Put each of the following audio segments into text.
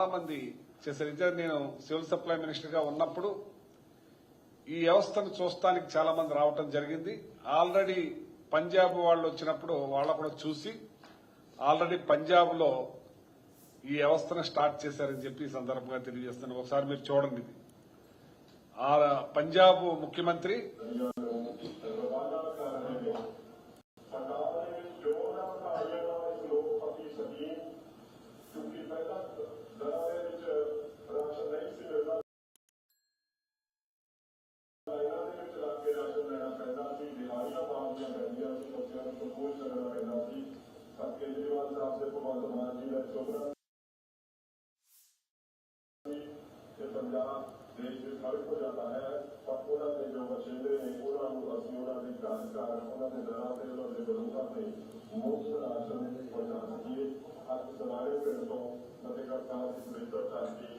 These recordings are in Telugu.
చాలా మంది చేశారు. ఇదే నేను సివిల్ సప్లై మినిస్టర్గా ఉన్నప్పుడు ఈ వ్యవస్థను చూస్తానికి చాలా మంది రావటం జరిగింది. ఆల్రెడీ పంజాబ్ వాళ్ళు వచ్చినప్పుడు వాళ్ళ కూడా చూసి ఆల్రెడీ పంజాబ్లో ఈ వ్యవస్థను స్టార్ట్ చేశారని చెప్పి ఈ సందర్భంగా తెలియజేస్తున్నాను. ఒకసారి మీరు చూడండి ఇది. ఆ పంజాబ్ ముఖ్యమంత్రి ਕਿ ਪੰਜਾਬ ਦੇਸ਼ ਦੇ ਖੜਕ ਹੋ ਜਾਂਦਾ ਹੈ ਪਰ ਉਹਨਾਂ ਦੇ ਜੋ ਬਚੇਂਦੇ ਨੇ ਉਹਨਾਂ ਨੂੰ ਅਸੀਂ ਉਹਨਾਂ ਦੀ ਜਾਣਕਾਰ ਉਹਨਾਂ ਦੇ ਦਰਾਂ ਤੇ ਉਹਨਾਂ ਦੇ ਬਲੂਕਾਂ ਤੇ ਮੁਫਤ ਰਾਸ਼ਨ ਪਹੁੰਚਾ ਸਕੀਏ ਅੱਜ ਸਵਾਰੇ ਪਿੰਡ ਤੋਂ ਫਤਿਹਗੜ੍ਹ ਸਾਹਿਬ ਦੀ ਪਵਿੱਤਰ ਧਰਤੀ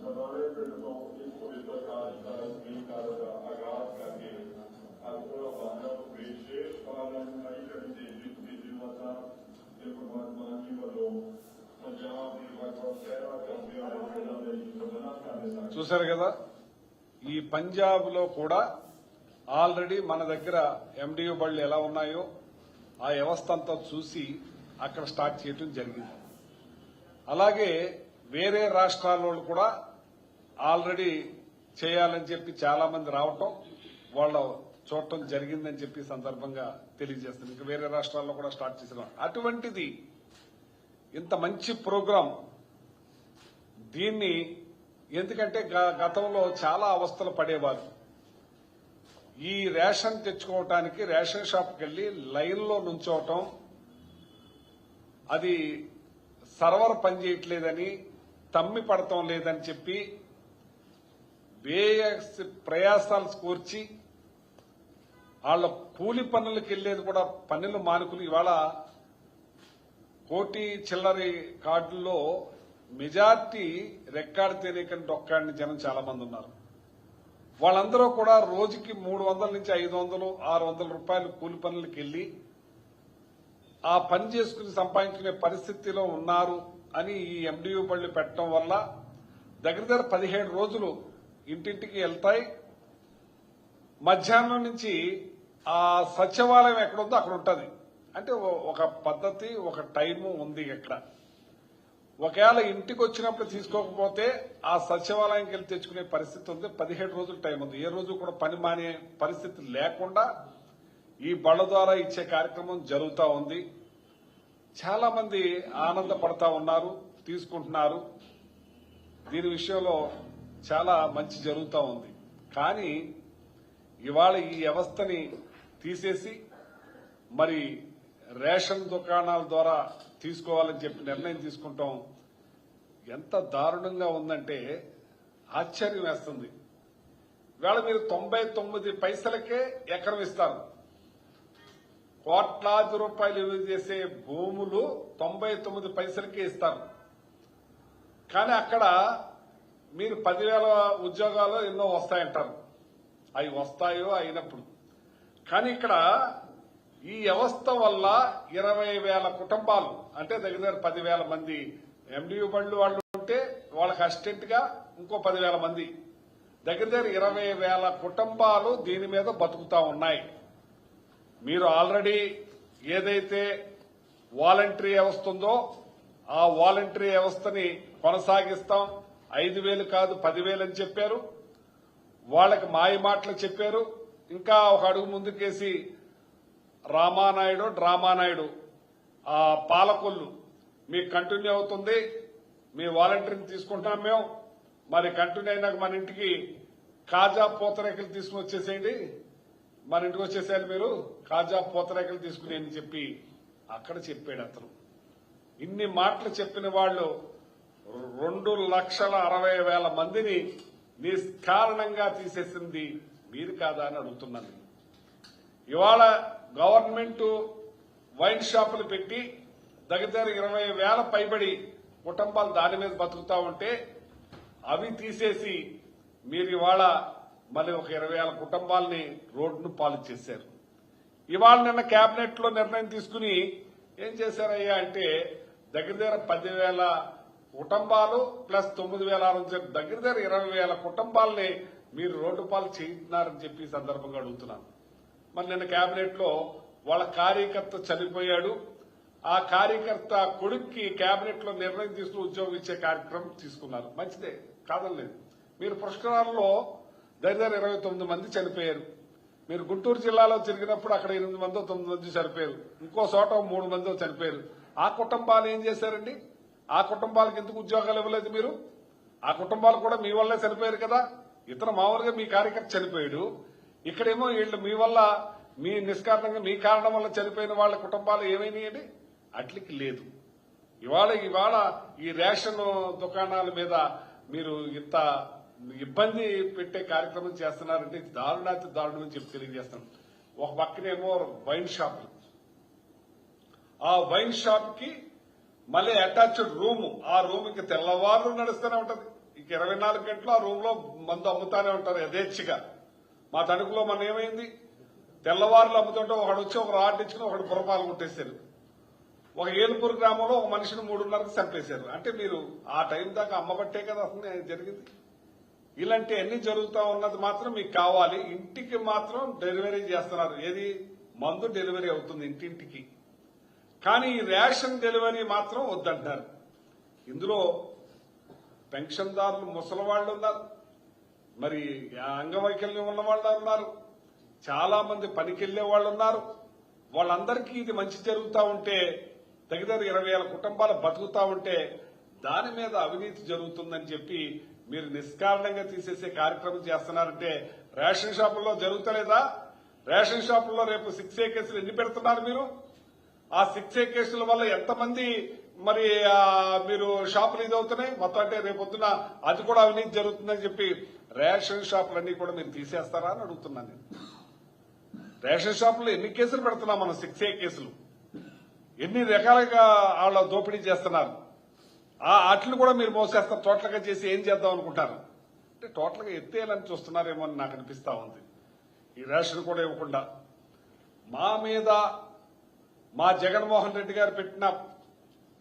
ਸਵਾਰੇ ਪਿੰਡ ਤੋਂ ਇਸ ਪਵਿੱਤਰ ਕਾਰਜ ਦਾ ਸਕੀਮ ਕਾਰਜ ਦਾ ਆਗਾਜ਼ ਕਰਕੇ ਅੱਜ ਉਹ ਬਾਹਰ ਵਿਸ਼ੇਸ਼ ਪਾਲਣ ਨਈ ਕੜੀ ਦੇ ਜਿੱਤ ਦੀ ਜੀਵਤਾ ਤੇ ਭਗਵੰਤ ਮਾਨ ਜੀ ਵੱਲੋਂ చూశారు కదా? ఈ పంజాబ్లో కూడా ఆల్రెడీ మన దగ్గర ఎండియూ బళ్ళు ఎలా ఉన్నాయో ఆ వ్యవస్థ అంతా చూసి అక్కడ స్టార్ట్ చేయడం జరిగింది. అలాగే వేరే రాష్ట్రాల కూడా ఆల్రెడీ చేయాలని చెప్పి చాలా మంది రావటం వాళ్ళు చూడటం జరిగిందని చెప్పి సందర్భంగా తెలియజేస్తుంది ఇంకా వేరే రాష్ట్రాల్లో కూడా స్టార్ట్ చేసిన అటువంటిది ఇంత మంచి ప్రోగ్రాం. దీన్ని ఎందుకంటే గ- గతంలో చాలా అవస్థలు పడేవారు ఈ రేషన్ తెచ్చుకోవటానికి రేషన్ షాప్కి వెళ్ళి లైన్లో నుంచోవటం అది సర్వర్ పనిచేయట్లేదని తమ్మి పడటం లేదని చెప్పి వేయ ప్రయాసాలు కూర్చి వాళ్ళ కూలి పనులకు వెళ్ళేది కూడా పనులు మానుకులు ఇవాళ కోటి చిల్లరి కార్డుల్లో మెజార్టీ రెక్కాడి తెలియకని ఒక్కడిని జనం చాలా మంది ఉన్నారు. వాళ్ళందరూ కూడా రోజుకి మూడు వందల నుంచి ఐదు వందలు ఆరు వందల రూపాయలు కూలి పనులకు వెళ్ళి ఆ పని చేసుకుని సంపాదించుకునే పరిస్థితిలో ఉన్నారు అని ఈ ఎండియూ బళ్ళు పెట్టడం వల్ల దగ్గర దగ్గర పదిహేడు రోజులు ఇంటింటికి వెళ్తాయి. మధ్యాహ్నం నుంచి ఆ సచివాలయం ఎక్కడుందో అక్కడ ఉంటుంది. అంటే ఒక పద్ధతి ఒక టైము ఉంది ఇక్కడ ఒకవేళ ఇంటికి వచ్చినప్పుడు తీసుకోకపోతే ఆ సచివాలయంకి వెళ్ళి తెచ్చుకునే పరిస్థితి ఉంది. పదిహేడు రోజులు టైం ఉంది. ఏ రోజు కూడా పని మానే పరిస్థితి లేకుండా ఈ బళ్ళ ద్వారా ఇచ్చే కార్యక్రమం జరుగుతూ ఉంది. చాలా మంది ఆనందపడతా ఉన్నారు తీసుకుంటున్నారు. దీని విషయంలో చాలా మంచి జరుగుతూ ఉంది. కానీ ఇవాళ ఈ వ్యవస్థని తీసేసి మరి రేషన్ దుకాణాల ద్వారా తీసుకోవాలని చెప్పి నిర్ణయం తీసుకుంటాం. ఎంత దారుణంగా ఉందంటే ఆశ్చర్యం వేస్తుంది. ఇవాళ మీరు తొంభై తొమ్మిది పైసలకే ఎకరం ఇస్తారు. కోట్లాది రూపాయలు విలువ చేసే భూములు తొంభై తొమ్మిది పైసలకే ఇస్తారు. కానీ అక్కడ మీరు పదివేల ఉద్యోగాలు ఎన్నో వస్తాయంటారు. అవి వస్తాయో అయినప్పుడు. కానీ ఇక్కడ ఈ వ్యవస్థ వల్ల ఇరవై వేల కుటుంబాలు అంటే దగ్గర పదివేల మంది ఎండియు బండ్లు వాళ్ళు ఉంటే వాళ్ళకి అసిస్టెంట్గా ఇంకో పదివేల మంది. దగ్గర దగ్గర ఇరవై వేల కుటుంబాలు దీని మీద బతుకుతా ఉన్నాయి. మీరు ఆల్రెడీ ఏదైతే వాలంటరీ వ్యవస్థ ఉందో ఆ వాలంటరీ వ్యవస్థని కొనసాగిస్తాం. ఐదు వేలు కాదు పదివేలు అని చెప్పారు. వాళ్ళకి మాయ మాటలు చెప్పారు. ఇంకా ఒక అడుగు ముందుకేసి రామానాయుడు డ్రామానాయుడు ఆ పాలకొల్లు మీకు కంటిన్యూ అవుతుంది మీ వాలంటీర్ని తీసుకుంటున్నాం మేము. మరి కంటిన్యూ అయినాక మన ఇంటికి కాజా పూతరేకలు తీసుకుని వచ్చేసేయండి. మన ఇంటికి వచ్చేసేయాలి మీరు. కాజా పూతరేకలు తీసుకుని అని చెప్పి అక్కడ చెప్పాడు అతను. ఇన్ని మాటలు చెప్పిన వాళ్ళు రెండు లక్షల అరవై వేల మందిని నిష్కారణంగా తీసేసింది మీరు కాదా అని అడుగుతున్నాను. ఇవాళ గవర్నమెంట్ వైన్ షాపులు పెట్టి దగ్గర దగ్గర ఇరవై వేల పైబడి కుటుంబాలు దాని మీద బతుకుతా ఉంటే అవి తీసేసి మీరు ఇవాళ మళ్ళీ ఒక ఇరవై వేల కుటుంబాలని రోడ్డును పాలు చేశారు. ఇవాళ నిన్న కేబినెట్లో నిర్ణయం తీసుకుని ఏం చేశారయ్యా అంటే దగ్గర దగ్గర పదివేల కుటుంబాలు ప్లస్ తొమ్మిది వేల ఆరు దగ్గర దగ్గర ఇరవై వేల కుటుంబాలని మీరు రోడ్డు పాలు చేయించినారని చెప్పి సందర్భంగా అడుగుతున్నాను. మరి నిన్న కేబినెట్లో వాళ్ళ కార్యకర్త చనిపోయాడు. ఆ కార్యకర్త కొడుక్కి కేబినెట్లో నిర్ణయం తీసుకుని ఉద్యోగం ఇచ్చే కార్యక్రమం తీసుకున్నారు. మంచిదే కాదనలేదు. మీరు పుష్కరాల్లో దగ్గర దగ్గర ఇరవై తొమ్మిది మంది చనిపోయారు. మీరు గుంటూరు జిల్లాలో తిరిగినప్పుడు అక్కడ ఎనిమిది మందో తొమ్మిది మంది చనిపోయారు. ఇంకో చోట మూడు మందో చనిపోయారు. ఆ కుటుంబాలు ఏం చేశారండి? ఆ కుటుంబాలకు ఎందుకు ఉద్యోగాలు ఇవ్వలేదు మీరు? ఆ కుటుంబాలు కూడా మీ వల్లే చనిపోయారు కదా. ఇతను మామూలుగా మీ కార్యకర్త చనిపోయాడు. ఇక్కడేమో వీళ్ళు మీ వల్ల మీ నిష్కారణంగా మీ కారణం వల్ల చనిపోయిన వాళ్ళ కుటుంబాలు ఏమైనాయండి అట్లకి లేదు. ఇవాళ ఇవాళ ఈ రేషన్ దుకాణాల మీద మీరు ఇంత ఇబ్బంది పెట్టే కార్యక్రమం చేస్తున్నారంటే దారుణాతి దారుణం అని చెప్పి తెలియజేస్తాను. ఒక పక్కనేమో వైన్ షాప్. ఆ వైన్ షాప్కి మళ్ళీ అటాచ్డ్ రూమ్. ఆ రూమ్కి తెల్లవారు నడుస్తూనే ఉంటది. ఇంక ఇరవై నాలుగు గంటలు ఆ రూమ్లో మందు అమ్ముతానే ఉంటారు యథేచ్ఛగా. మా తణుకులో మన ఏమైంది? తెల్లవారులు అమ్ముతుంటే ఒకడు వచ్చి ఒక రాడ్ ఇచ్చుకుని ఒకడు పురపాలు కొట్టేశారు. ఒక ఏలుపూరు గ్రామంలో ఒక మనిషిని మూడున్నరకు చంపేశారు. అంటే మీరు ఆ టైం దాకా అమ్మబట్టే కదా అసలు జరిగింది. ఇలాంటి అన్ని ఉన్నది మాత్రం మీకు కావాలి. ఇంటికి మాత్రం డెలివరీ చేస్తున్నారు. ఏది? మందు డెలివరీ అవుతుంది ఇంటింటికి. కానీ ఈ రేషన్ డెలివరీ మాత్రం వద్దంటారు. ఇందులో పెన్షన్దారులు ముసలి వాళ్ళు ఉన్నారు. మరి అంగవైకల్యం ఉన్న వాళ్ళు ఉన్నారు. చాలా మంది పనికెళ్ళే వాళ్ళు ఉన్నారు. వాళ్ళందరికీ ఇది మంచి జరుగుతూ ఉంటే దగ్గర ఇరవై వేల కుటుంబాలు బతుకుతా ఉంటే దాని మీద అవినీతి జరుగుతుందని చెప్పి మీరు నిష్కారణంగా తీసేసే కార్యక్రమం చేస్తున్నారంటే రేషన్ షాపుల్లో జరుగుతలేదా? రేషన్ షాపుల్లో రేపు సిక్స్ ఏ కేసులు ఎన్ని పెడుతున్నారు మీరు? ఆ సిక్స్ ఏ కేసుల వల్ల ఎంతమంది మరి మీరు షాపులు ఇది అవుతున్నాయి. మొత్తం అంటే రేపొద్దున అది కూడా అవినీతి జరుగుతుందని చెప్పి రేషన్ షాపులన్నీ కూడా మీరు తీసేస్తారా అని అడుగుతున్నాను నేను. రేషన్ షాపులో ఎన్ని కేసులు పెడుతున్నాం మనం? సిక్స్ ఏ కేసులు. ఎన్ని రకాలుగా వాళ్ళ దోపిడీ చేస్తున్నారు? ఆ అట్లు కూడా మీరు మోసేస్తారు. టోటల్గా చేసి ఏం చేద్దాం అనుకుంటారు? అంటే టోటల్గా ఎత్తేయాలని చూస్తున్నారేమో అని నాకు అనిపిస్తా ఉంది. ఈ రేషన్ కూడా ఇవ్వకుండా. మా మీద మా జగన్మోహన్ రెడ్డి గారు పెట్టిన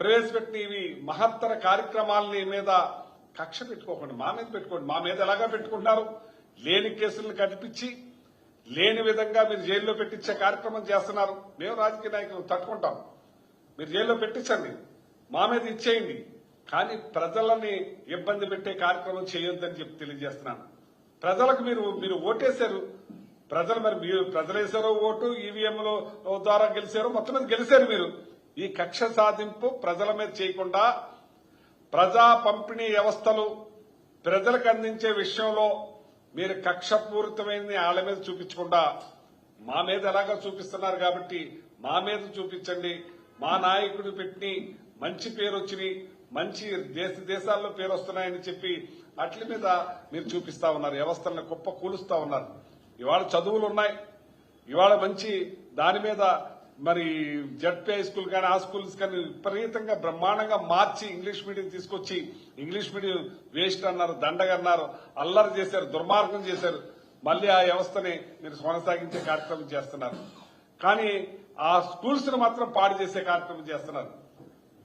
ప్రవేశపెట్టిన ఇవి మహత్తర కార్యక్రమాలని మీద కక్ష పెట్టుకోకండి మా మీద పెట్టుకోండి. మా మీద ఎలాగా పెట్టుకుంటున్నారు? లేని కేసులను కనిపించి లేని విధంగా మీరు జైల్లో పెట్టించే కార్యక్రమం చేస్తున్నారు. మేము రాజకీయ నాయకులు తట్టుకుంటాం. మీరు జైల్లో పెట్టించండి మా మీద ఇచ్చేయండి. కానీ ప్రజలని ఇబ్బంది పెట్టే కార్యక్రమం చేయొద్దని చెప్పి తెలియజేస్తున్నాను. ప్రజలకు మీరు మీరు ఓటేశారు. ప్రజలు మరి మీరు ప్రజలు వేశారో ఓటు ఈవీఎంల ద్వారా గెలిచారో మొత్తం మీద గెలిచారు మీరు. ఈ కక్ష సాధింపు ప్రజల మీద చేయకుండా ప్రజా పంపిణీ వ్యవస్థలు ప్రజలకు అందించే విషయంలో మీరు కక్షపూరితమైన వాళ్ళ మీద చూపించకుండా మా మీద ఎలాగో చూపిస్తున్నారు కాబట్టి మా మీద చూపించండి. మా నాయకుడు పెట్టి మంచి పేరు వచ్చినాయి మంచి దేశ దేశాల్లో పేరు వస్తున్నాయని చెప్పి అట్ల మీద మీరు చూపిస్తా ఉన్నారు. వ్యవస్థలను కుప్ప కూలుస్తా ఉన్నారు. ఇవాళ చదువులు ఉన్నాయి. ఇవాళ మంచి దాని మీద మరి జడ్పే హై స్కూల్ కానీ ఆ స్కూల్స్ కానీ విపరీతంగా బ్రహ్మాండంగా మార్చి ఇంగ్లీష్ మీడియం తీసుకొచ్చి ఇంగ్లీష్ మీడియం వేస్ట్ అన్నారు దండగన్నారు అల్లరి చేశారు దుర్మార్గం చేశారు. మళ్ళీ ఆ వ్యవస్థని మీరు కొనసాగించే కార్యక్రమం చేస్తున్నారు. కానీ ఆ స్కూల్స్ మాత్రం పాడు చేసే కార్యక్రమం చేస్తున్నారు.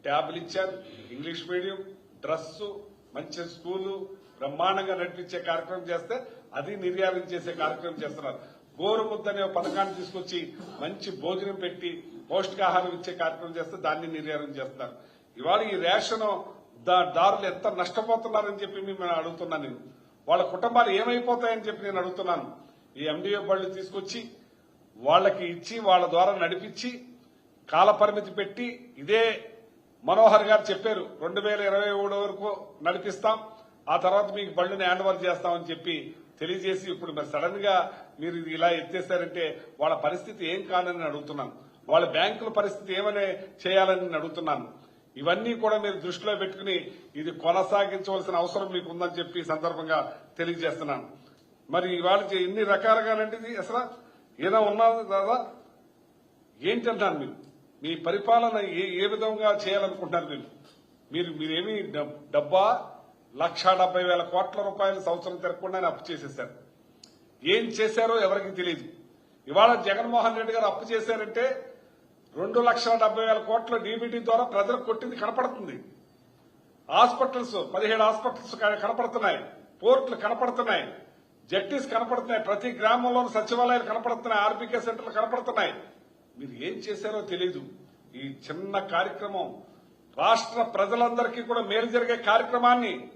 ట్యాబ్లు ఇచ్చారు ఇంగ్లీష్ మీడియం డ్రెస్సు మంచి స్కూలు బ్రహ్మాండంగా నడిపించే కార్యక్రమం చేస్తే అది నిర్యాలం చేసే కార్యక్రమం చేస్తున్నారు. గోరుముద్ద అనే పథకాన్ని తీసుకొచ్చి మంచి భోజనం పెట్టి పౌష్టికాహారం ఇచ్చే కార్యక్రమం చేస్తే దాన్ని నిర్యాలం చేస్తున్నారు. ఇవాళ ఈ రేషన్ దా- దారులు ఎంత నష్టపోతున్నారని చెప్పి మిమ్మల్ని అడుగుతున్నాను నేను. వాళ్ళ కుటుంబాలు ఏమైపోతాయని చెప్పి నేను అడుగుతున్నాను. ఈ ఎండిఓ బళ్ళు తీసుకొచ్చి వాళ్ళకి ఇచ్చి వాళ్ళ ద్వారా నడిపించి కాలపరిమితి పెట్టి ఇదే మనోహర్ గారు చెప్పారు రెండు వేల ఇరవై మూడు వరకు నడిపిస్తాం ఆ తర్వాత మీకు బళ్ళుని హ్యాండ్ ఓవర్ చేస్తామని చెప్పి తెలియజేసి ఇప్పుడు మరి సడన్గా మీరు ఇది ఇలా ఎత్తేసారంటే వాళ్ళ పరిస్థితి ఏం కానని అడుగుతున్నాను. వాళ్ళ బ్యాంకుల పరిస్థితి ఏమని చేయాలని నేను అడుగుతున్నాను. ఇవన్నీ కూడా మీరు దృష్టిలో పెట్టుకుని ఇది కొనసాగించవలసిన అవసరం మీకు ఉందని చెప్పి సందర్భంగా తెలియజేస్తున్నాను. మరి ఇవాళ ఎన్ని రకాలుగానంటే ఇది అసలు? ఏదో ఉన్నది దాదా? ఏంటంటారు మీరు? మీ పరిపాలన ఏ ఏ విధంగా చేయాలనుకుంటున్నారు మీరు? మీరు మీరేమి డబ్బా? లక్ష డెబ్బై వేల కోట్ల రూపాయలు సంవత్సరం తిరగకుండానే అప్పు చేసేశారు. ఏం చేశారో ఎవరికి తెలియదు ఇవాళ జగన్మోహన్ రెడ్డి గారు అప్పు చేశారంటే రెండు లక్షల డెబ్బై వేల కోట్ల డీబీటీ ద్వారా ప్రజలకు కొట్టింది కనపడుతుంది. హాస్పిటల్స్ పదిహేడు హాస్పిటల్స్ కనపడుతున్నాయి. పోర్టులు కనపడుతున్నాయి. జట్టీస్ కనపడుతున్నాయి. ప్రతి గ్రామంలోనూ సచివాలయాలు కనపడుతున్నాయి. ఆర్బీకే సెంటర్లు కనపడుతున్నాయి. మీరు ఏం చేశారో తెలీదు. ఈ చిన్న కార్యక్రమం రాష్ట్ర ప్రజలందరికీ కూడా మేలు జరిగే కార్యక్రమాన్ని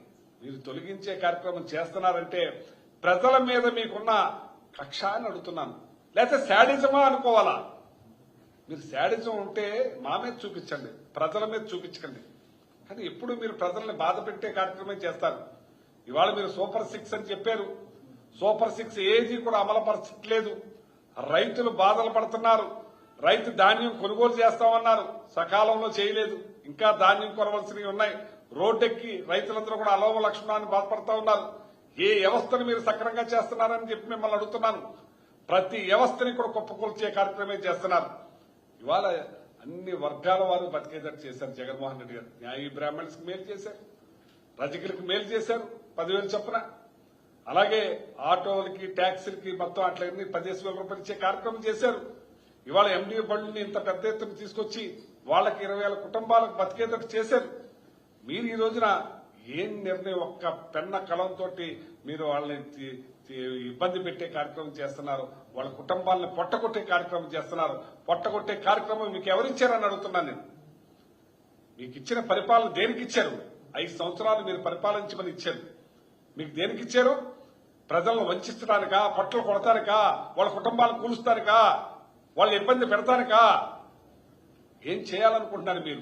మీరు తొలగించే కార్యక్రమం చేస్తున్నారంటే ప్రజల మీద మీకున్న కక్ష అని అడుగుతున్నాను. లేకపోతే శాడిజమా అనుకోవాలా? మీరు శాడిజం ఉంటే మా మీద చూపించండి ప్రజల మీద చూపించకండి. కానీ ఎప్పుడు మీరు ప్రజల్ని బాధ పెట్టే కార్యక్రమం చేస్తారు? ఇవాళ మీరు సూపర్ సిక్స్ అని చెప్పారు. సూపర్ సిక్స్ ఏది కూడా అమలుపరచట్లేదు. రైతులు బాధలు పడుతున్నారు. రైతు ధాన్యం కొనుగోలు చేస్తామన్నారు. సకాలంలో చేయలేదు. ఇంకా ధాన్యం కొనవలసినవి ఉన్నాయి. రోడ్డెక్కి రైతులందరూ కూడా అలోమ లక్షణాన్ని బాధపడతా ఉన్నారు. ఏ వ్యవస్థను మీరు సక్రమంగా చేస్తున్నారని చెప్పి మిమ్మల్ని అడుగుతున్నాను. ప్రతి వ్యవస్థని కూడా కుప్పకూల్చే కార్యక్రమే చేస్తున్నారు. ఇవాళ అన్ని వర్గాల వారు బతికేటట్టు చేశారు జగన్మోహన్ రెడ్డి గారు. న్యాయ బ్రాహ్మణ్స్ మేలు చేశారు. రజకులకు మేలు చేశారు. పదివేలు చొప్పున. అలాగే ఆటోలకి ట్యాక్సీలకి మొత్తం అట్లన్నీ పదిహేను వేల రూపాయలు ఇచ్చే కార్యక్రమం చేశారు. ఇవాళ ఎండిఓ బళ్ళని ఇంత పెద్ద ఎత్తున తీసుకొచ్చి వాళ్ళకి ఇరవై వేల కుటుంబాలకు బతికేటట్టు చేశారు. మీరు ఈ రోజున ఏం నిర్ణయం ఒక్క పెన్న కలంతో మీరు వాళ్ళని ఇబ్బంది పెట్టే కార్యక్రమం చేస్తున్నారు? వాళ్ళ కుటుంబాలను పొట్టగొట్టే కార్యక్రమం చేస్తున్నారు? పొట్టగొట్టే కార్యక్రమం మీకు ఎవరిచ్చారని అడుగుతున్నాను నేను. మీకు ఇచ్చిన పరిపాలన దేనికి ఇచ్చారు? ఐదు సంవత్సరాలు మీరు పరిపాలించమని ఇచ్చారు. మీకు దేనికి ఇచ్చారు? ప్రజలను వంచడానికా పట్లు కొడతానికా? వాళ్ళ కుటుంబాలను కూలుస్తానికా? వాళ్ళ ఇబ్బంది పెడతానికా? ఏం చేయాలనుకుంటున్నారు మీరు?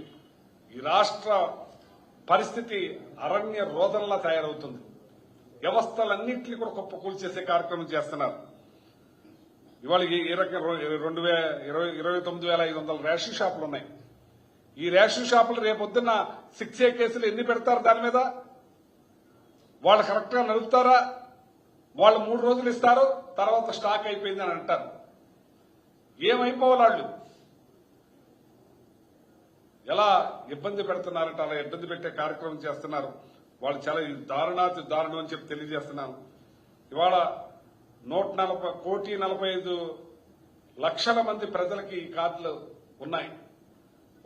ఈ రాష్ట్ర పరిస్థితి అరణ్య రోదనలా తయారవుతుంది. వ్యవస్థలన్నింటినీ కూడా కుప్ప కూల్చేసే కార్యక్రమం చేస్తున్నారు. ఇవాళ ఈ రకంగా రెండు ఇరవై ఇరవై తొమ్మిది వేల ఐదు వందల రేషన్ షాపులు ఉన్నాయి. ఈ రేషన్ షాపులు రేపొద్దున్న సిక్స్ ఏ కేసులు ఎన్ని పెడతారు దాని మీద? వాళ్ళు కరెక్ట్గా నడుపుతారా? వాళ్ళు మూడు రోజులు ఇస్తారు తర్వాత స్టాక్ అయిపోయింది అని అంటారు. ఏమైపోవాలి వాళ్ళు? ఎలా ఇబ్బంది పెడుతున్నారంటే అలా ఇబ్బంది పెట్టే కార్యక్రమం చేస్తున్నారు. వాళ్ళు చాలా దారుణాతి దారుణం అని చెప్పి తెలియజేస్తున్నాను. ఇవాళ నూట నలభై కోటి నలభై ఐదు లక్షల మంది ప్రజలకి ఈ కార్డులు ఉన్నాయి.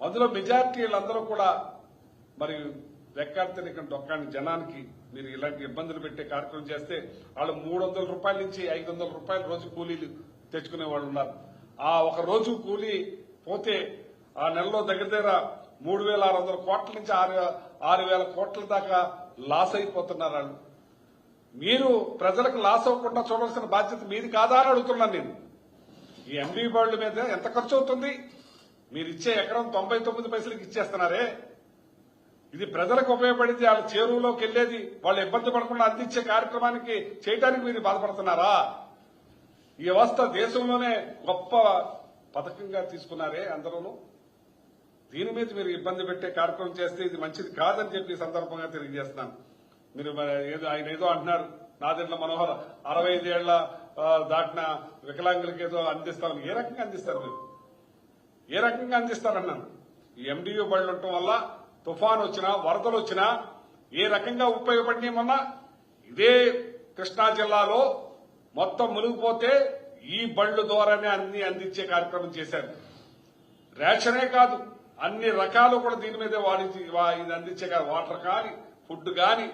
అందులో మెజార్టీ వీళ్ళందరూ కూడా మరి వెక్కాడితే డొక్కాని జనానికి మీరు ఇలాంటి ఇబ్బందులు పెట్టే కార్యక్రమం చేస్తే వాళ్ళు మూడు వందల రూపాయల నుంచి ఐదు వందల రూపాయల రోజు కూలీలు తెచ్చుకునే వాళ్ళు ఉన్నారు. ఆ ఒక రోజు కూలీ పోతే ఆ నెలలో దగ్గర దగ్గర మూడు వేల ఆరు వందల కోట్ల నుంచి ఆరు ఆరు వేల కోట్ల దాకా లాస్ అయిపోతున్నారు వాళ్ళు. మీరు ప్రజలకు లాస్ అవ్వకుండా చూడాల్సిన బాధ్యత మీది కాదా అని అడుగుతున్నాను నేను. ఈ ఎంబీ బోర్డుల మీద ఎంత ఖర్చు అవుతుంది? మీరు ఇచ్చే ఎకరం తొంభై తొమ్మిది పైసలకి ఇచ్చేస్తున్నారే. ఇది ప్రజలకు ఉపయోగపడింది వాళ్ళ చేరువులోకి వెళ్ళేది వాళ్ళు ఇబ్బంది పడకుండా అందించే కార్యక్రమానికి చేయడానికి మీరు బాధపడుతున్నారా? ఈ వ్యవస్థ దేశంలోనే గొప్ప పథకంగా తీసుకున్నారే అందరూ దీని మీద మీరు ఇబ్బంది పెట్టే కార్యక్రమం చేస్తే ఇది మంచిది కాదని చెప్పి సందర్భంగా తెలియజేస్తున్నాను. మీరు ఏదో ఆయన ఏదో అంటున్నారు. నాదెండ్ల మనోహర్ అరవై ఐదేళ్ళ దాటిన వికలాంగులకి ఏదో అందిస్తామని. ఏ రకంగా అందిస్తారు మీరు? ఏ రకంగా అందిస్తారన్నాను ఈ ఎండియూ బళ్ళు ఉండటం వల్ల తుఫాన్ వచ్చినా వరదలు వచ్చినా ఏ రకంగా ఉపయోగపడినామన్నా ఇదే కృష్ణా జిల్లాలో మొత్తం మునిగిపోతే ఈ బళ్ళు ద్వారానే అన్ని అందించే కార్యక్రమం చేశారు. రేషనే కాదు. అన్ని రకాలు కూడా దీని మీదే వాడి ఇది అందించే వాటర్ కానీ ఫుడ్ కానీ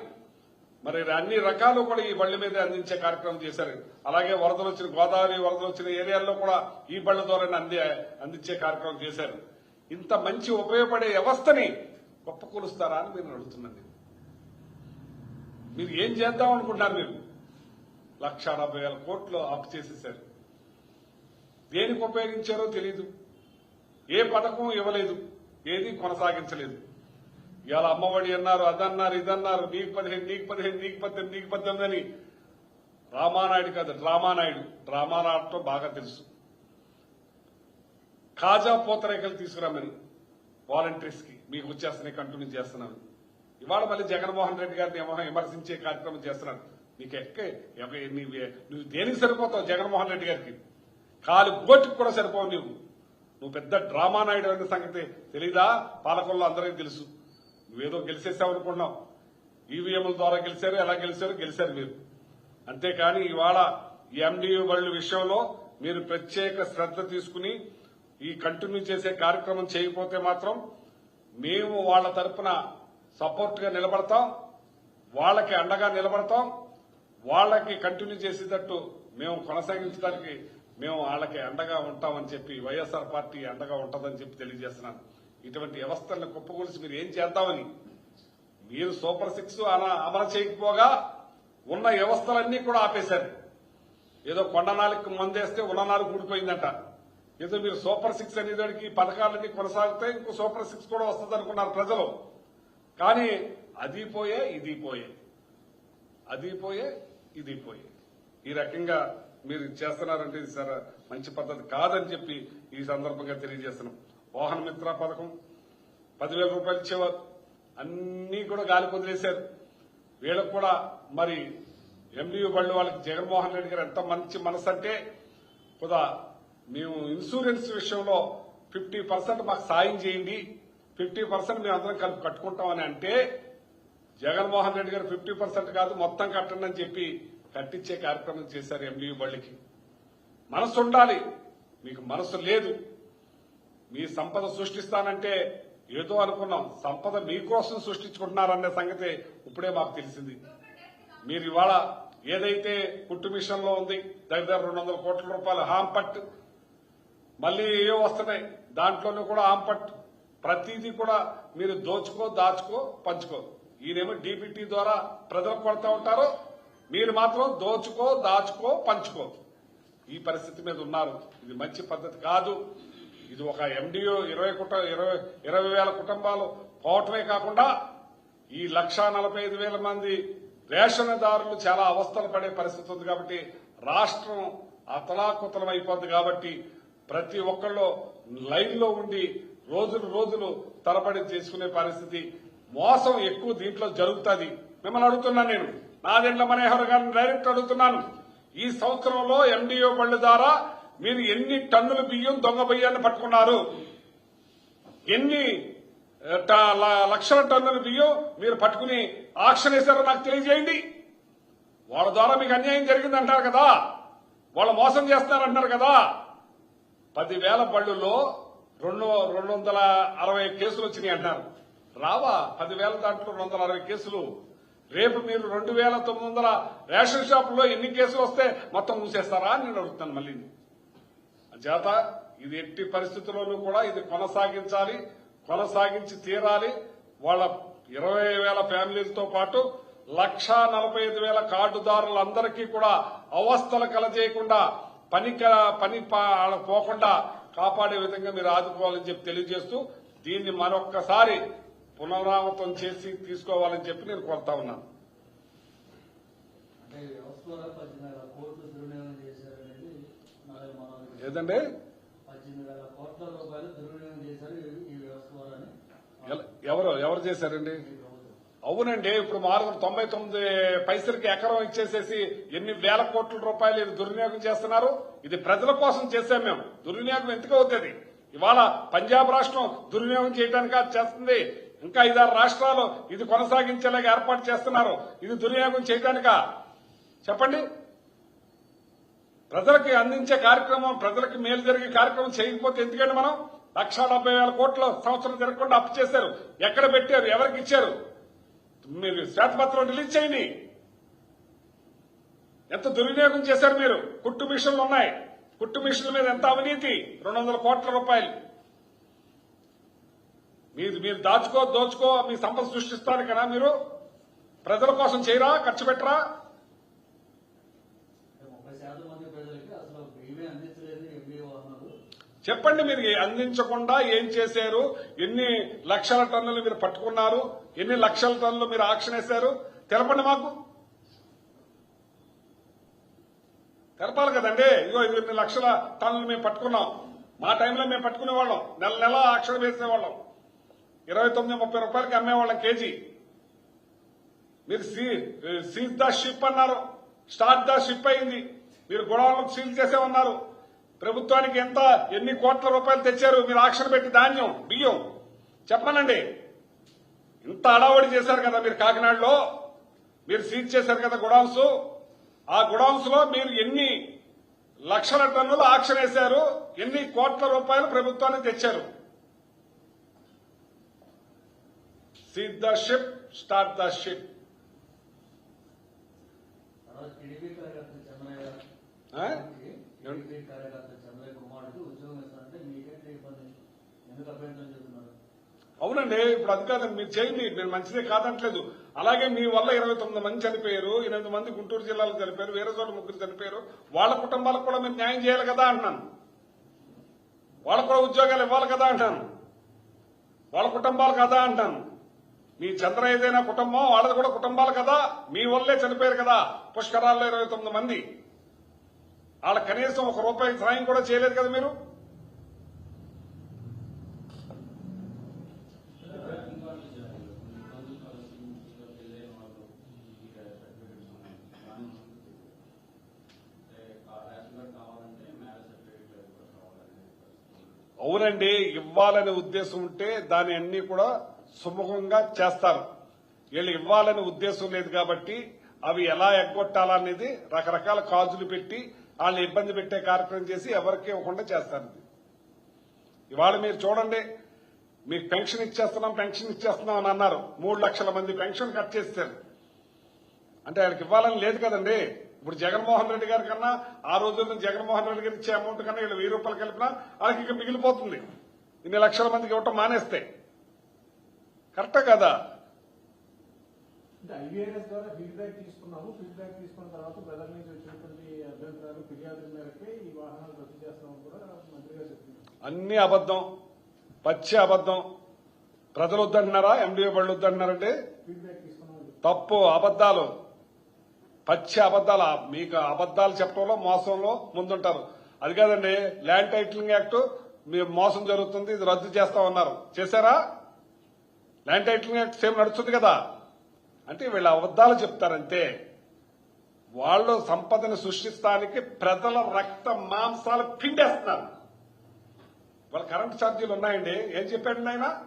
మరి అన్ని రకాలు కూడా ఈ బళ్ళ మీద అందించే కార్యక్రమం చేశారు. అలాగే వరదలు వచ్చిన గోదావరి వరదలు వచ్చిన ఏరియాల్లో కూడా ఈ బళ్ళ ద్వారా అంది అందించే కార్యక్రమం చేశారు. ఇంత మంచి ఉపయోగపడే వ్యవస్థని గొప్ప కొలుస్తారా అని మీరు అడుగుతున్నది మీరు. ఏం చేద్దాం అనుకుంటున్నారు మీరు? లక్ష డెబ్బై వేల కోట్లు అప్పు చేసేసారు. దేనికి ఉపయోగించారో తెలియదు ఏ పథకం ఇవ్వలేదు. ఏది కొనసాగించలేదు. ఇవాళ అమ్మఒడి అన్నారు అదన్నారు ఇదన్నారు నీకు పదిహేను నీకు పదిహేను నీకు పద్దెనిమిది నీకు పద్దెనిమిది అని. రామానాయుడు కాదు డ్రామానాయుడు డ్రామానాయుడుతో బాగా తెలుసు. కాజా పూతరేకలు తీసుకురామని వాలంటీర్స్కి మీకు వచ్చేస్తున్నాయి కంటిన్యూ చేస్తున్నాను. ఇవాళ మళ్ళీ జగన్మోహన్ రెడ్డి గారిని ఏమో విమర్శించే కార్యక్రమం చేస్తున్నాను నీకు ఎక్క నువ్వు దేనికి సరిపోతావు జగన్మోహన్ రెడ్డి గారికి? కాలు గోటికి కూడా సరిపోవు నువ్వు నువ్వు పెద్ద డ్రామా నాయుడు అనే సంగతి తెలీదా? పాలకుల్లో అందరికీ తెలుసు. నువ్వేదో గెలిచేసావు అనుకున్నావు. ఈవీఎంల ద్వారా గెలిచారు ఎలా గెలిచారు? గెలిచారు మీరు. అంతేకాని ఇవాళ ఈ ఎండియు బళ్ళు విషయంలో మీరు ప్రత్యేక శ్రద్ధ తీసుకుని ఈ కంటిన్యూ చేసే కార్యక్రమం చేయకపోతే మాత్రం మేము వాళ్ళ తరపున సపోర్ట్గా నిలబడతాం వాళ్ళకి అండగా నిలబడతాం వాళ్ళకి కంటిన్యూ చేసేటట్టు మేము కొనసాగించడానికి మేము వాళ్ళకి అండగా ఉంటామని చెప్పి వైఎస్ఆర్ పార్టీ అండగా ఉంటుందని చెప్పి తెలియజేస్తున్నాను. ఇటువంటి వ్యవస్థలను కుప్పగొలిసి మీరు ఏం చేద్దామని? మీరు సూపర్ సిక్స్ అన- అమలు చేయకపోగా ఉన్న వ్యవస్థలన్నీ కూడా ఆపేశారు. ఏదో కొండ నాలుగు మందేస్తే ఉన్న నాలుగు ఊడిపోయిందంట. ఏదో మీరు సూపర్ సిక్స్ అనేదానికి పథకాలన్నీ కొనసాగుతాయి ఇంకో సూపర్ సిక్స్ కూడా వస్తుంది అనుకున్నారు ప్రజలు. కానీ అది పోయే ఇది పోయే. అది పోయే ఇది పోయే. ఈ రకంగా మీరు చేస్తున్నారంటే ఇది సరే మంచి పద్ధతి కాదని చెప్పి ఈ సందర్భంగా తెలియజేస్తున్నాం. వాహన మిత్ర పథకం పదివేల రూపాయలు ఇచ్చేవారు. అన్నీ కూడా గాలి కుదిలేశారు వీళ్ళకు కూడా మరి ఎండియూ బళ్ళు వాళ్ళకి జగన్మోహన్ రెడ్డి గారు ఎంత మంచి మనసు అంటే కుదా మేము ఇన్సూరెన్స్ విషయంలో ఫిఫ్టీ పర్సెంట్ మాకు సాయం చేయండి. ఫిఫ్టీ పర్సెంట్ మేము అందరం కలిపి కట్టుకుంటామని అంటే జగన్మోహన్ రెడ్డి గారు ఫిఫ్టీ పర్సెంట్ కాదు మొత్తం కట్టండి అని చెప్పి కట్టించే కార్యక్రమం చేశారు ఎండియూ బళ్ళకి మనసు ఉండాలి. మీకు మనసు లేదు. మీ సంపద సృష్టిస్తానంటే ఏదో అనుకున్నాం. సంపద మీకోసం సృష్టించుకుంటున్నారనే సంగతి ఇప్పుడే మాకు తెలిసింది. మీరు ఇవాళ ఏదైతే కుట్టు మిషన్లో ఉంది దగ్గర రెండు వందల కోట్ల రూపాయలు హాంపట్ మళ్ళీ ఏవో వస్తున్నాయి. దాంట్లోనూ కూడా ఆంపట్ ప్రతిదీ కూడా మీరు దోచుకో దాచుకో పంచుకో. ఈయనేమో డీబీటీ ద్వారా ప్రజలకు కొడతా ఉంటారు మీరు మాత్రం దోచుకో దాచుకో పంచుకో. ఈ పరిస్థితి మీద ఉన్నారు. ఇది మంచి పద్ధతి కాదు. ఇది ఒక ఎండిఓ ఇరవై కుట ఇరవై ఇరవై వేల కుటుంబాలు పోవటమే కాకుండా ఈ లక్షా నలభై ఐదు వేల మంది రేషన్దారులు చాలా అవస్థలు పడే పరిస్థితి ఉంది కాబట్టి రాష్ట్రం అతలాకుతలం అయిపోద్ది కాబట్టి ప్రతి ఒక్కళ్ళు లైన్లో ఉండి రోజులు రోజులు తరబడి చేసుకునే పరిస్థితి మోసం ఎక్కువ దీంట్లో జరుగుతుంది. మిమ్మల్ని అడుగుతున్నాను నేను. నాదెండ్ల మనోహర్ గారిని డైరెక్ట్ అడుగుతున్నాను. ఈ సంవత్సరంలో ఎండిఓ బళ్ళు ద్వారా మీరు ఎన్ని టన్నుల బియ్యం దొంగ బియ్యాన్ని పట్టుకున్నారు? ఎన్ని ట- ల- లక్షల టన్నుల బియ్యం మీరు పట్టుకుని ఆక్షన్ వేశారో నాకు తెలియజేయండి. వాళ్ళ ద్వారా మీకు అన్యాయం జరిగింది అంటారు కదా. వాళ్ళు మోసం చేస్తున్నారంటున్నారు కదా. పదివేల బళ్ళులో రెండు రెండు వందల అరవై కేసులు వచ్చినాయి అంటారు. రావా పదివేల దాంట్లో రెండు వందల అరవై కేసులు. రేపు మీరు రెండు వేల తొమ్మిది వందల రేషన్ షాపుల్లో ఎన్ని కేసులు వస్తే మొత్తం మూసేస్తారా అని నేను అడుగుతాను మళ్ళీ. చేత ఇది ఎట్టి పరిస్థితుల్లోనూ కూడా ఇది కొనసాగించాలి కొనసాగించి తీరాలి. వాళ్ళ ఇరవై వేల ఫ్యామిలీలతో పాటు లక్షా నలభై ఐదు వేల కార్డుదారులందరికీ కూడా అవస్థలు కలజేయకుండా పని పని పోకుండా కాపాడే విధంగా మీరు ఆదుకోవాలని చెప్పి తెలియజేస్తూ దీన్ని మరొక్కసారి పునరావృతం చేసి తీసుకోవాలని చెప్పి నేను కోరుతా ఉన్నాను. ఏదండి? ఎవరు ఎవరు చేశారండి? అవునండి ఇప్పుడు మారు తొంభై తొమ్మిది పైసలకి ఎకరం ఇచ్చేసేసి ఎన్ని వేల కోట్ల రూపాయలు ఇది దుర్వినియోగం చేస్తున్నారు? ఇది ప్రజల కోసం చేశాం మేము. దుర్వినియోగం ఎందుకు అవుతుంది? ఇవాళ పంజాబ్ రాష్ట్రం దుర్వినియోగం చేయడానికి అది చేస్తుంది? ఇంకా ఐదారు రాష్ట్రాలు ఇది కొనసాగించేలాగా ఏర్పాటు చేస్తున్నారు. ఇది దుర్వినియోగం చేయడానిక? చెప్పండి. ప్రజలకి అందించే కార్యక్రమం ప్రజలకి మేలు జరిగే కార్యక్రమం చేయకపోతే ఎందుకండి మనం? లక్ష డెబ్బై వేల కోట్లు సంవత్సరం తిరగకుండా అప్పు చేశారు. ఎక్కడ పెట్టారు? ఎవరికి ఇచ్చారు? మీరు శ్వేతపత్రం రిలీజ్ చేయండి. ఎంత దుర్వినియోగం చేశారు మీరు? కుట్టు మిషన్లు ఉన్నాయి. కుట్టు మిషన్ల మీద ఎంత అవినీతి? రెండు వందల కోట్ల రూపాయలు. మీరు మీరు దాచుకో దోచుకో మీ సంపద సృష్టిస్తారు కదా మీరు. ప్రజల కోసం చేయరా ఖర్చు పెట్టరా? చెప్పండి మీరు అందించకుండా ఏం చేశారు? ఎన్ని లక్షల టన్నులు మీరు పట్టుకున్నారు? ఎన్ని లక్షల టన్నులు మీరు ఆక్షన్ వేశారు? తెలపండి మాకు. తెలపాలి కదండి. ఇగో ఇన్ని లక్షల టన్నులు మేము పట్టుకున్నాం. మా టైంలో మేము పట్టుకునే వాళ్ళం. నెల నెల ఆక్షన్ వేసేవాళ్ళం. ఇరవై తొమ్మిది ముప్పై రూపాయలకి అమ్మేవాళ్ళం కేజీ. మీరు సీజ్ ద షిప్ అన్నారు. స్టార్ట్ ద షిప్ అయింది. మీరు గొడవలకు సీల్ చేసే ఉన్నారు. ప్రభుత్వానికి ఎంత ఎన్ని కోట్ల రూపాయలు తెచ్చారు? మీరు ఆక్షన్ పెట్టి ధాన్యం బియ్యం. చెప్పనండి. ఇంత అడావడి చేశారు కదా మీరు కాకినాడలో. మీరు సీజ్ చేశారు కదా గుడౌన్స్ ఆ గుడౌన్స్లో మీరు ఎన్ని లక్షల టన్నులు ఆక్షన్ వేశారు? ఎన్ని కోట్ల రూపాయలు ప్రభుత్వానికి తెచ్చారు? Seize the ship start the ship అవునండి ఇప్పుడు అది కాదండి మీరు చేయండి నేను మంచిదే కాదంటలేదు. అలాగే మీ వల్ల ఇరవై తొమ్మిది మంది చనిపోయారు ఎనిమిది మంది గుంటూరు జిల్లాలో చనిపోయారు వేరే చోట ముగ్గురు చనిపోయారు. వాళ్ళ కుటుంబాలకు కూడా మీరు న్యాయం చేయాలి కదా అంటున్నాను వాళ్ళకు కూడా ఉద్యోగాలు ఇవ్వాలి కదా అంటాను వాళ్ళ కుటుంబాలు కదా అంటాను మీ చంద్ర ఏదైనా కుటుంబం వాళ్ళది కూడా కుటుంబాలు కదా. మీ వల్లే చనిపోయారు కదా. పుష్కరాల్లో ఇరవై తొమ్మిది మంది. వాళ్ళ కనీసం ఒక రూపాయి సాయం కూడా చేయలేదు కదా మీరు? అవునండి ఇవ్వాలనే ఉద్దేశం ఉంటే దాని అన్ని కూడా సుముఖంగా చేస్తారు. వీళ్ళు ఇవ్వాలని ఉద్దేశం లేదు కాబట్టి అవి ఎలా ఎగ్గొట్టాలనేది రకరకాల కాజులు పెట్టి వాళ్ళని ఇబ్బంది పెట్టే కార్యక్రమం చేసి ఎవరికి ఇవ్వకుండా చేస్తారు. ఇవాళ మీరు చూడండి మీకు పెన్షన్ ఇచ్చేస్తున్నాం పెన్షన్ ఇచ్చేస్తున్నాం అని అన్నారు. మూడు లక్షల మంది పెన్షన్ కట్ చేస్తారు అంటే ఆయనకి ఇవ్వాలని లేదు కదండి. ఇప్పుడు జగన్మోహన్ రెడ్డి గారి కన్నా ఆ రోజుల్లో జగన్మోహన్ రెడ్డి గారు ఇచ్చే అమౌంట్ కన్నా వీళ్ళు వెయ్యి రూపాయలు కలిపినా వాళ్ళకి ఇక మిగిలిపోతుంది. ఇన్ని లక్షల మందికి ఇవ్వటం మానేస్తే. కరెక్టే కదా? అంటే ఐవీఆర్ఎస్ ద్వారా ఫీడ్బ్యాక్ తీసుకున్నాము. ఫీడ్బ్యాక్ తీసుకున్న తర్వాత ప్రజల నుంచి వచ్చినటువంటి అభ్యంతరాలు ఫిర్యాదుల మేరకే ఈ వాహనాలు రద్దు చేస్తామని కూడా మంత్రి గారు చెప్తున్నారు అన్ని అబద్ధం. పచ్చి అబద్ధం. ప్రజలు వద్దంటున్నారా? ఎండిఓ బళ్ళు వద్దంటున్నారంటే? తప్పు అబద్దాలు పచ్చి అబద్దాలు మీకు అబద్దాలు చెప్పడంలో మోసంలో ముందుంటారు. అది కాదండి ల్యాండ్ టైటిలింగ్ యాక్ట్ మీ మోసం జరుగుతుంది ఇది రద్దు చేస్తామన్నారు. చేశారా? ల్యాండ్ టైటిల్ యాక్ట్ సేమ్ నడుస్తుంది కదా? అంటే వీళ్ళ అబద్దాలు చెప్తారంటే వాళ్ళు సంపదను సృష్టిస్తానికి ప్రజల రక్త మాంసాలు పిండేస్తున్నారు. వాళ్ళ కరెంట్ ఛార్జీలు ఉన్నాయండి. ఏం చెప్పాడు ఆయన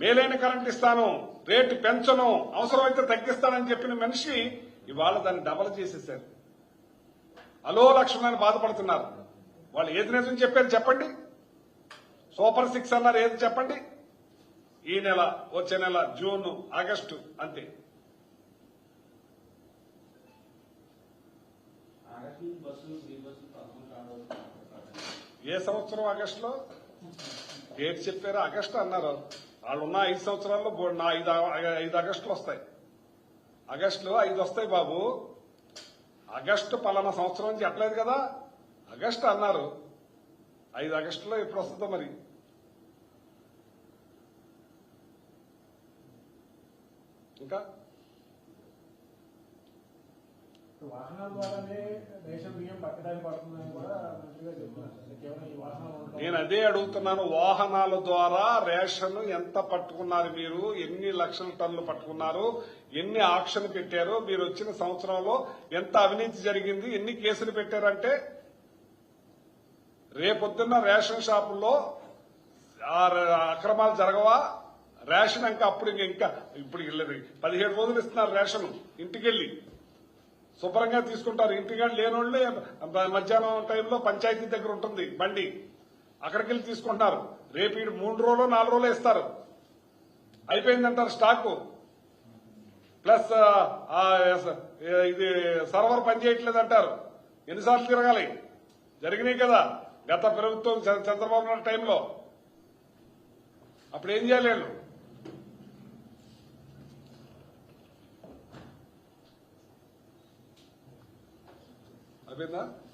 మేలైన కరెంట్ ఇస్తాను రేటు పెంచను అవసరమైతే తగ్గిస్తానని చెప్పిన మనిషి ఇవాళ దాన్ని డబల్ చేసేసారు అలో లక్ష్మణ్ బాధపడుతున్నారు. వాళ్ళు ఏది నిజం చెప్పారు చెప్పండి? సూపర్ సిక్స్ అన్నారు ఏది చెప్పండి? ఈ నెల వచ్చే నెల జూన్ ఆగస్టు అంతే. ఏ సంవత్సరం ఆగస్టులో? డేట్ చెప్పారు ఆగస్టు అన్నారు. వాళ్ళు ఉన్న ఐదు సంవత్సరాల్లో నా ఐదు ఐదు ఆగస్టులు వస్తాయి. ఆగస్టులో ఐదు వస్తాయి బాబు. ఆగస్టు పలానా సంవత్సరం చెప్పలేదు కదా? ఆగస్టు అన్నారు. ఐదు ఆగస్టులో ఎప్పుడు వస్తుందో మరి? ఇంకా? వాహనాల ద్వారానే రేషన్ బియ్యం పట్టడానికి పడుతుందని కూడా చెప్తున్నారు. కేవలం ఈ వాహనాలు నేను అదే అడుగుతున్నాను. వాహనాల ద్వారా రేషన్ ఎంత పట్టుకున్నారు మీరు? ఎన్ని లక్షల టన్నులు పట్టుకున్నారు? ఎన్ని ఆక్షన్ పెట్టారు? మీరు వచ్చిన సంవత్సరంలో ఎంత అవినీతి జరిగింది? ఎన్ని కేసులు పెట్టారంటే రేపొద్దున్న రేషన్ షాపుల్లో ఆ ర- అక్రమాలు జరగవా? రేషన్ ఇంకా అప్పుడు ఇంకా ఇప్పుడు వెళ్ళదు పదిహేడు రోజులు ఇస్తున్నారు రేషన్. ఇంటికెళ్ళి. శుభ్రంగా తీసుకుంటారు. ఇంటికాడ లేనోళ్ళే మధ్యాహ్నం టైంలో పంచాయతీ దగ్గర ఉంటుంది బండి. అక్కడికి వెళ్ళి తీసుకుంటున్నారు. రేపు ఈడు మూడు రోజులు నాలుగు రోజులు ఇస్తారు. అయిపోయిందంటారు స్టాకు. ప్లస్ ఇది సర్వర్ పనిచేయట్లేదు అంటారు ఎన్నిసార్లు తిరగాలి? జరిగినాయి కదా. గత ప్రభుత్వం చ- చంద్రబాబు నాయుడు టైంలో. అప్పుడు ఏం చేయాలి వీళ్ళు అయిపోయిందా